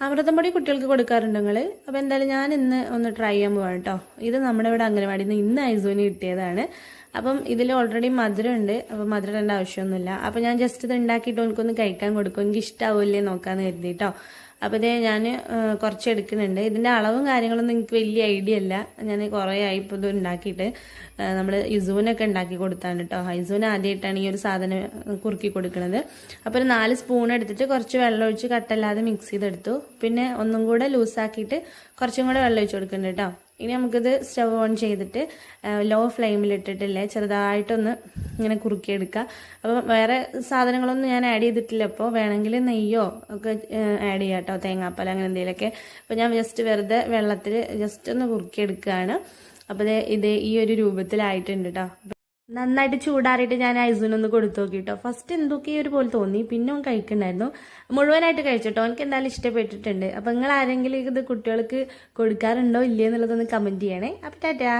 അമൃതം പൊടി കുട്ടികൾക്ക് കൊടുക്കാറുണ്ട് നിങ്ങൾ അപ്പോൾ എന്തായാലും ഞാൻ ഇന്ന് ഒന്ന് ട്രൈ ചെയ്യാൻ പോവാം കേട്ടോ ഇത് നമ്മുടെ ഇവിടെ അംഗനവാടിയിൽ നിന്ന് ഇന്ന് ഐസോന് കിട്ടിയതാണ്. അപ്പം ഇതിൽ ഓൾറെഡി മധുരം ഉണ്ട് അപ്പം മധുരം ഇടേണ്ട ആവശ്യമൊന്നുമില്ല. അപ്പം ഞാൻ ജസ്റ്റ് ഇത് ഉണ്ടാക്കിയിട്ട് എനിക്കൊന്ന് കഴിക്കാൻ കൊടുക്കും. എനിക്ക് ഇഷ്ടാവില്ലേ നോക്കാമെന്ന് കരുതി കേട്ടോ അപ്പോൾ ഇതേ ഞാൻ കുറച്ച് എടുക്കുന്നുണ്ട്. ഇതിന്റെ അളവും കാര്യങ്ങളൊന്നും എനിക്ക് വലിയ ഐഡിയ അല്ല. ഞാൻ കുറേ ആയി ഇപ്പോൾ ഇത് ഉണ്ടാക്കിയിട്ട്. നമ്മൾ ഇസൂനൊക്കെ ഉണ്ടാക്കി കൊടുത്താണ് കേട്ടോ ഹൈസൂൻ ആദ്യമായിട്ടാണ് ഈ ഒരു സാധനം കുറുക്കി കൊടുക്കുന്നത് അപ്പോൾ ഒരു നാല് സ്പൂൺ എടുത്തിട്ട് കുറച്ച് വെള്ളം ഒഴിച്ച് കട്ടല്ലാതെ മിക്സ് ചെയ്തെടുത്തു. പിന്നെ ഒന്നും കൂടെ ലൂസാക്കിയിട്ട് കുറച്ചും കൂടെ വെള്ളം ഒഴിച്ച് കൊടുക്കുന്നുണ്ട് കേട്ടോ ഇനി നമുക്കിത് സ്റ്റവ് ഓൺ ചെയ്തിട്ട് ലോ ഫ്ലെയിമിലിട്ടിട്ടില്ലേ ചെറുതായിട്ടൊന്ന് ഇങ്ങനെ കുറുക്കിയെടുക്കുക. അപ്പോൾ വേറെ സാധനങ്ങളൊന്നും ഞാൻ ആഡ് ചെയ്തിട്ടില്ല. അപ്പോൾ വേണമെങ്കിൽ നെയ്യോ ഒക്കെ ആഡ് ചെയ്യാം കേട്ടോ തേങ്ങാപ്പാൽ അങ്ങനെ എന്തെങ്കിലുമൊക്കെ. അപ്പോൾ ഞാൻ ജസ്റ്റ് വെറുതെ വെള്ളത്തിൽ ജസ്റ്റ് ഒന്ന് കുറുക്കിയെടുക്കുകയാണ്. അപ്പോൾ ഇത് ഈ ഒരു രൂപത്തിലായിട്ടുണ്ട് കേട്ടോ നന്നായിട്ട് ചൂടാറിയിട്ട് ഞാൻ ഐസിനൊന്ന് കൊടുത്തു നോക്കി കേട്ടോ ഫസ്റ്റ് എന്തൊക്കെ ഒരു പോലെ തോന്നി പിന്നെ അവൻ കഴിക്കണ്ടായിരുന്നു. മുഴുവനായിട്ട് കഴിച്ചിട്ടോ. എനിക്ക് എന്തായാലും ഇഷ്ടപ്പെട്ടിട്ടുണ്ട്. അപ്പം നിങ്ങൾ ആരെങ്കിലും ഇത് കുട്ടികൾക്ക് കൊടുക്കാറുണ്ടോ ഇല്ലയോ എന്നുള്ളതൊന്ന് കമന്റ് ചെയ്യണേ. അപ്പം ടാറ്റാ.